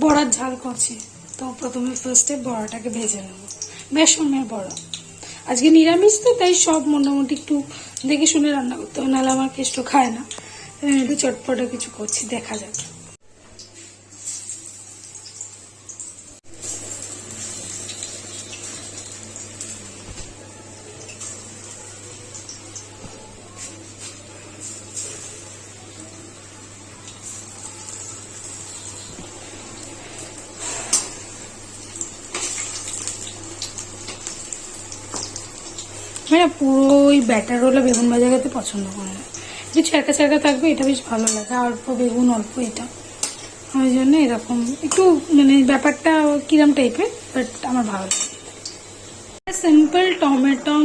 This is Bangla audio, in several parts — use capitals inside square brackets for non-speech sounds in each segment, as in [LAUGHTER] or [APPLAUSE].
বড়ার ঝাল কচি। তো প্রথমে ফার্স্টে বড়াটাকে ভেজে নেব। বেসনের বড়া। আজকে নিরামিষ তো, তাই সব মোটামুটি একটু দেখে শুনে রান্না করতে হবে। নাহলে আমার কেষ্ট খায় না। একটু চটপটা কিছু করছি দেখা যাক। আমি না পুরো ওই ব্যাটার রোলা বেগুন ভাজা খেতে পছন্দ করি না। একটু ছ্যাঁকা ছ্যাঁকা থাকবে, এটা বেশ ভালো লাগে। অল্প বেগুন, অল্প এটা। ওই জন্য এরকম। একটু মানে ব্যাপারটা কিরম টাইপের বাট আমার ভালো লাগে। সিম্পল টমেটো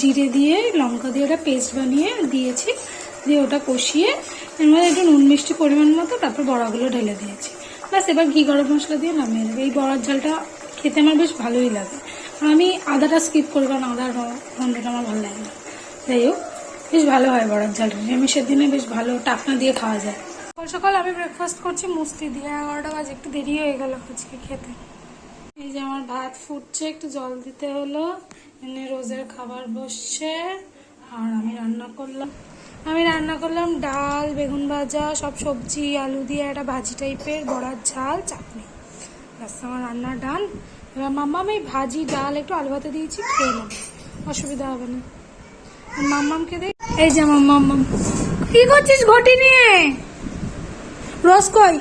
জিরে দিয়ে, লঙ্কা দিয়ে একটা পেস্ট বানিয়ে দিয়েছি। দিয়ে ওটা কষিয়ে, এর মধ্যে একটু নুন মিষ্টি পরিমাণ মতো, তারপর বড়াগুলো ঢেলে দিয়েছি। ব্যাস, এবার ঘি গরম মশলা দিয়ে নামিয়ে দেবে এই বড়ার ঝালটা খেতে আমার বেশ ভালোই লাগে। আমি আদাটা স্কিপ করি কারণ আদার গন্ধটা আমার ভালো লাগে না। যাই হোক, বেশ ভালো হয় বড়ার ঝালটা নিরামিষের দিনে বেশ ভালো টাকনা দিয়ে খাওয়া যায়। সকাল সকাল আমি ব্রেকফাস্ট করছি মুস্তি দিয়ে এগারোটা বাজে, একটু দেরি হয়ে গেল আজকে খেতে। এই যে আমার ভাত ফুটছে, একটু জল দিতে হলো। এনে রোজের খাবার বসছে, আর আমি রান্না করলাম। আমি রান্না করলাম ডাল, বেগুন ভাজা, সব সবজি, আলু দিয়ে একটা ভাজি টাইপের বড়ার ঝাল, চাটনি। আমার রান্না ডান। এবার মাম্মা আমি ভাজি, ডাল, একটু আলু ভাতে দিয়েছি, খেয়ে নেবে। অসুবিধা হবে না। মাম্মামকে দেখ এই যে আমার মাম্মাম। কি করছিস ঘটি নিয়ে? রস কই?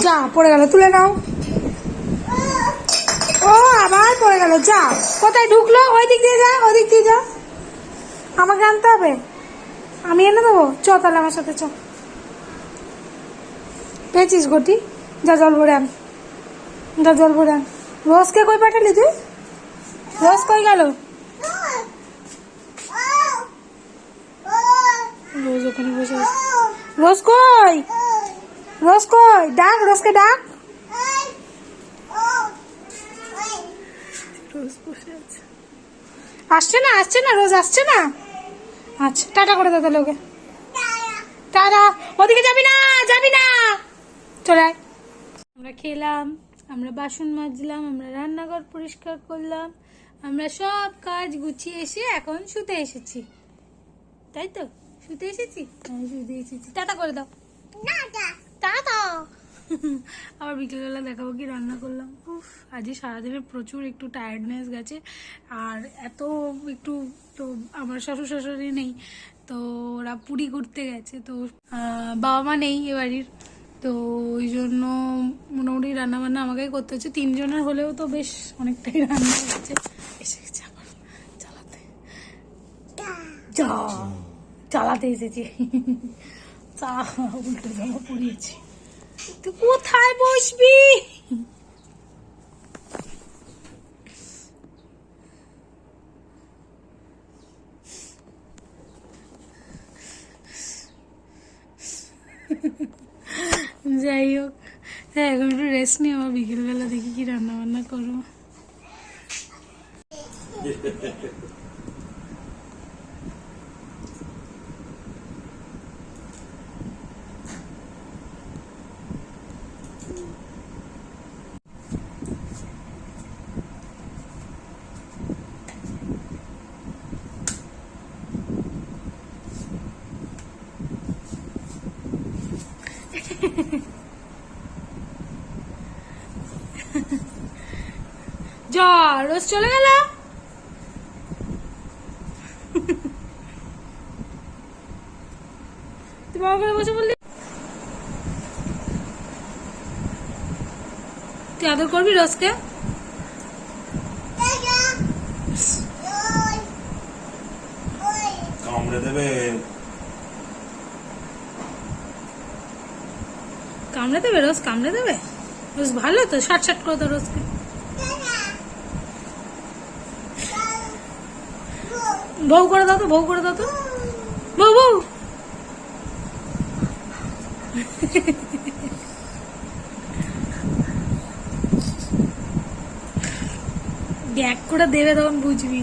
যা, পড়ে গেল, তুলে নাও। ও, আবার পড়ে গেল, যা। কোথায় ঢুকলো? ওই দিক দিয়ে যা ওই দিক দিয়ে যা। আমাকে আনতে হবে? আমি এনে দেবো? চ তাহলে আমার সাথে, চ। পেয়েছিস ঘটি? যা, জল ভরে আন। যা, জল ভরে আন। রোজকে কই পাঠালি তুই? রোজ কই গেল? রোজ ওখানে বসে রোজ কই? রোজ কই? ডাক, রোজকে ডাক। রোজ আসছে না আসছে না, রোজ আসছে না? আচ্ছা টাটা করে তাহলে ওকে। টাটা। ওদিকে যাবি না যাবি না। চলে আমরা খেলাম। আমরা বাসন মাজলাম আমরা রান্নাঘর পরিষ্কার করলাম আমরা সব কাজ গুছিয়ে এসে এখন শুতে এসেছি। তাই তো? শুতে এসেছি? হ্যাঁ শুতে এসেছি। টাটা করে দাও। টাটা। [LAUGHS] আবার বিকেলবেলা দেখাবো কি রান্না করলাম। উফ আজকে সারাদিনে প্রচুর একটু টায়ার্ডনেস গেছে আর এত একটু তো আমার শ্বশুর শাশুড়ি নেই তো ওরা পুরী ঘুরতে গেছে তো বাবা মা নেই এ বাড়ির। তো ওই জন্য মোটামুটি রান্নাবান্না আমাকেই করতে হচ্ছে। তিনজনের হলেও তো বেশ অনেকটাই রান্না হচ্ছে এসে গেছে আবার চালাতে। চালাতে এসেছি। চা উল্টো জামা পরিয়েছি তুই কোথায় বসবি? যাই হোক হ্যাঁ এখন একটু রেস্ট নিয়ে আবার বিকেলবেলা দেখি কি রান্না বান্না করব। যা রোজ চলে গেল? তুই বাবা বসে বললি? তুই আদর করবি রোজকে? কামড়ে দেবে। কামড়ে দেবে রোজ কামড়ে দেবে? রোজ ভালো তো ষাট ষাট করে তো রোজকে। বউ করে দাও তো, বউ করে দাও তো। বউ বউ। ব্যাক করে দেবে তখন বুঝবি।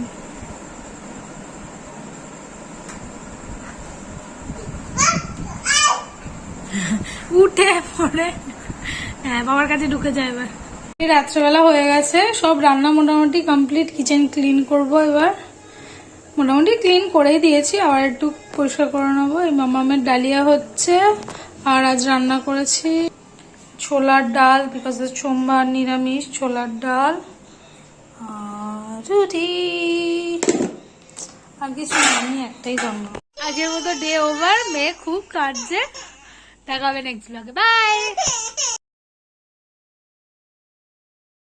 উঠে পড়ে। হ্যাঁ বাবার কাছে ঢুকে যায় এবার। রাত্রেবেলা হয়ে গেছে, সব রান্না মোটামুটি কমপ্লিট কিচেন ক্লিন করব এবার। মোটামুটি ক্লিন করেই দিয়েছি। আবার একটু পরিষ্কার করে নেব। এই মামামের ডালিয়া হচ্ছে। আর আজ রান্না করেছি ছোলার ডাল বিকজ সোমবার নিরামিষ ছোলার ডাল আর রুটি। আর কিছু আমি একটাই জন্ম আজকের মতো ডে ওভার মেয়ে খুব কাটছে দেখা হবে নেক্সট ব্লগে বাই